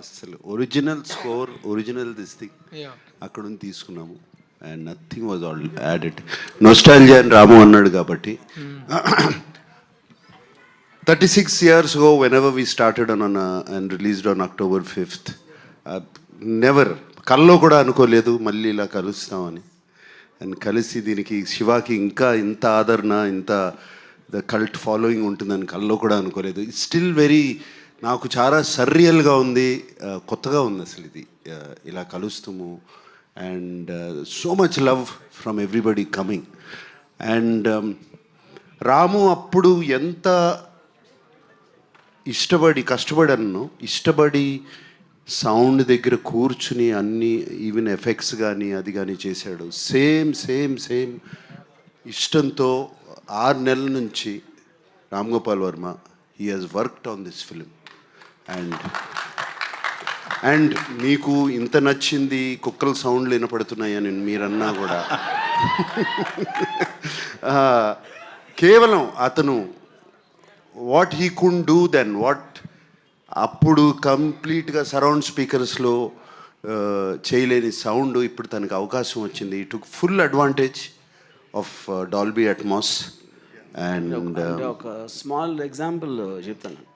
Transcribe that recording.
అసలు original score original this thing అక్కడ నుంచి తీసుకున్నాము. And nothing was all added nostalgia అని రాము అన్నాడు కాబట్టి. Thirty six years go when ever we started on and released on October fifth never కల్లో కూడా అనుకోలేదు మళ్ళీ ఇలా కలుస్తామని. అండ్ కలిసి దీనికి శివాకి ఇంకా ఇంత ఆదరణ ఇంత ద కల్ట్ ఫాలోయింగ్ ఉంటుందని కల్లో కూడా అనుకోలేదు. ఇట్స్ స్టిల్ వెరీ నాకు చాలా సర్రియల్గా ఉంది కొత్తగా ఉంది అసలు ఇది ఇలా కలుస్తాము. And so much love from everybody coming. And Ramu అప్పుడు ఎంత ఇష్టపడి కష్టపడను ఇష్టపడి సౌండ్ దగ్గర కూర్చుని అన్ని ఈవెన్ ఎఫెక్ట్స్ కానీ అది కానీ చేశాడు. సేమ్ సేమ్ సేమ్ ఇష్టంతో ఆరు నెలల నుంచి Ram Gopal Varma he has worked on this film. And and మీకు ఇంత నచ్చింది కుక్కల సౌండ్లు వినపడుతున్నాయని మీరన్నా కూడా? కేవలం అతను what he can do then what అప్పుడు కంప్లీట్గా సరౌండ్ స్పీకర్స్లో చేయలేని సౌండ్ ఇప్పుడు తనకు అవకాశం వచ్చింది. To full advantage of Dolby Atmos and ఒక స్మాల్ ఎగ్జాంపుల్ చెప్తాను.